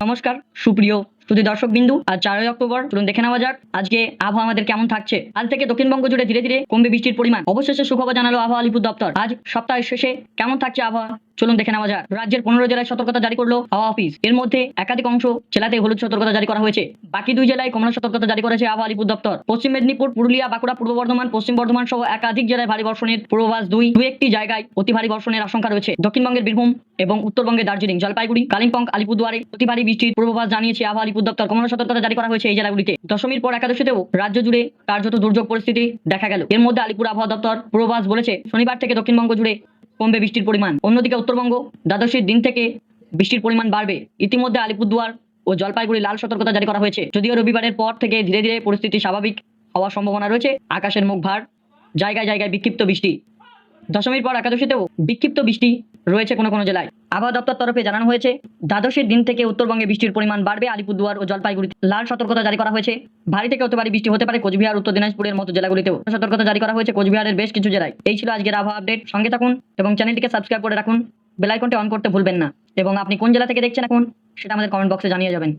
নমস্কার সুপ্রিয় শুধু দর্শক বিন্দু আজ চারই অক্টোবর। চলুন দেখে নেওয়া যাক আজকে আবহাওয়া আমাদের কেমন থাকছে। আজ থেকে দক্ষিণবঙ্গ জুড়ে ধীরে ধীরে কমবে বৃষ্টির পরিমাণ। অবশেষে সুখবর জানালো আবহাওয়া আলিপুর দপ্তর। আজ সপ্তাহের শেষে কেমন থাকছে আবহাওয়া? চলুন দেখে নেওয়া যাক। রাজ্যের পনেরো জেলায় সতর্কতা জারি করল হাওয়া অফিস। এর মধ্যে একাধিক অংশ জেলাতে হলুদ সতর্কতা জারি করা হয়েছে। বাকি দুই জেলায় কমলা সতর্কতা জারি করেছে আবহাওয়া আলিপুর দপ্তর। পশ্চিম মেদিনীপুর, পুরুলিয়া, বাঁকুড়া, পূর্ব বর্ধমান, পশ্চিম বর্ধমান সহ একাধিক জেলায় ভারী বর্ষণের পূর্বাভাস দুই। দু একটি জায়গায় অতি ভারী বর্ষণের আশঙ্কা রয়েছে। দক্ষিণবঙ্গের বীরভূম এবং উত্তরবঙ্গের দার্জিলিং, জলপাইগুড়ি, কালিম্পং, আলিপুরদুয়ারে অতি ভারী বৃষ্টির পূর্বাভাস জানিয়েছে আবহাওয়া আলিপুর দপ্তর কমলা সতর্কতা জারি করা হয়েছে এই জেলাগুলিতে। দশমীর পর একাদশীতেও রাজ্য জুড়ে কার্যত দুর্যোগ পরিস্থিতি দেখা গেল, এর মধ্যে আলিপুর আবহাওয়া দপ্তর পূর্বাভাস বলেছে, শনিবার থেকে দক্ষিণবঙ্গ জুড়ে কমবে বৃষ্টির পরিমাণ। অন্যদিকে উত্তরবঙ্গ, দ্বাদশীর দিন থেকে বৃষ্টির পরিমাণ বাড়বে। ইতিমধ্যে আলিপুরদুয়ার ও জলপাইগুড়ি লাল সতর্কতা জারি করা হয়েছে। যদিও রবিবারের পর থেকে ধীরে ধীরে পরিস্থিতি স্বাভাবিক হওয়ার সম্ভাবনা রয়েছে, আকাশের মুখ ভার জায়গায় জায়গায় বিক্ষিপ্ত বৃষ্টি। দশমীর পর একাদশীতেও বিক্ষিপ্ত বৃষ্টি রয়েছে কোনো কোনো জেলায়। আবহাওয়া দপ্তর তরফে জানানো হয়েছে, দ্বাদশের দিন থেকে উত্তরবঙ্গে বৃষ্টির পরিমাণ বাড়বে। আলিপুরদুয়ার ও জলপাইগুড়িতে লাল সতর্কতা জারি করা হয়েছে। ভারী থেকে অতবারই বৃষ্টি হতে পারে কোচবিহার, উত্তর দিনাজপুরের মতো জেলাগুলিতেও। সতর্কতা জারি করা হয়েছে কোচবিহারের বেশ কিছু জেলায়। এই ছিল আজকের আবহাওয়া আপডেট সঙ্গে থাকুন এবং চ্যানেলটিকে সাবস্ক্রাইব করে রাখুন। বেলাইকনটি অন করতে ভুলবেন না। এবং আপনি কোন জেলা থেকে দেখছেন এখন, সেটা আমাদের কমেন্ট বক্সে জানিয়ে যাবেন।